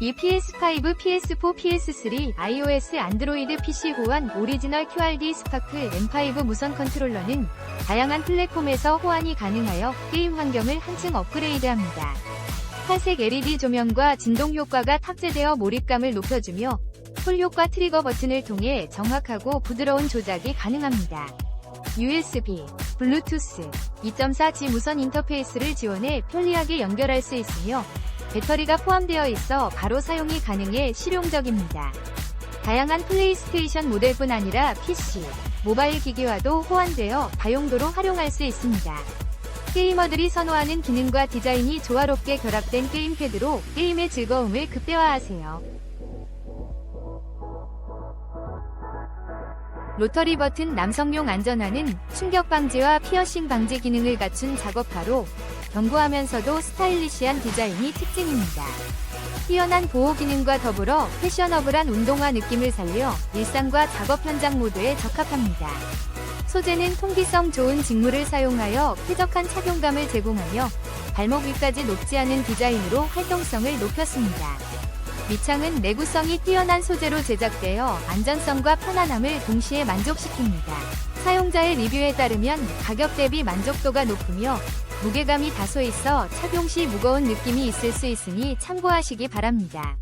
이 PS5, PS4, PS3, iOS, 안드로이드 PC 호환 오리지널 QRD 스파크 M5 무선 컨트롤러는 다양한 플랫폼에서 호환이 가능하여 게임 환경을 한층 업그레이드합니다. 탈색 LED 조명과 진동 효과가 탑재되어 몰입감을 높여주며 폴 효과 트리거 버튼을 통해 정확하고 부드러운 조작이 가능합니다. USB, 블루투스, 2.4G 무선 인터페이스를 지원해 편리하게 연결할 수 있으며 배터리가 포함되어 있어 바로 사용이 가능해 실용적입니다. 다양한 플레이스테이션 모델뿐 아니라 PC, 모바일 기기와도 호환되어 다용도로 활용할 수 있습니다. 게이머들이 선호하는 기능과 디자인이 조화롭게 결합된 게임패드로 게임의 즐거움을 극대화하세요. 로터리 버튼 남성용 안전화는 충격 방지와 피어싱 방지 기능을 갖춘 작업화로 견고하면서도 스타일리시한 디자인이 특징입니다. 뛰어난 보호 기능과 더불어 패셔너블한 운동화 느낌을 살려 일상과 작업 현장 모두에 적합합니다. 소재는 통기성 좋은 직물을 사용하여 쾌적한 착용감을 제공하며 발목 위까지 높지 않은 디자인으로 활동성을 높였습니다. 밑창은 내구성이 뛰어난 소재로 제작되어 안전성과 편안함을 동시에 만족시킵니다. 사용자의 리뷰에 따르면 가격 대비 만족도가 높으며 무게감이 다소 있어 착용 시 무거운 느낌이 있을 수 있으니 참고하시기 바랍니다.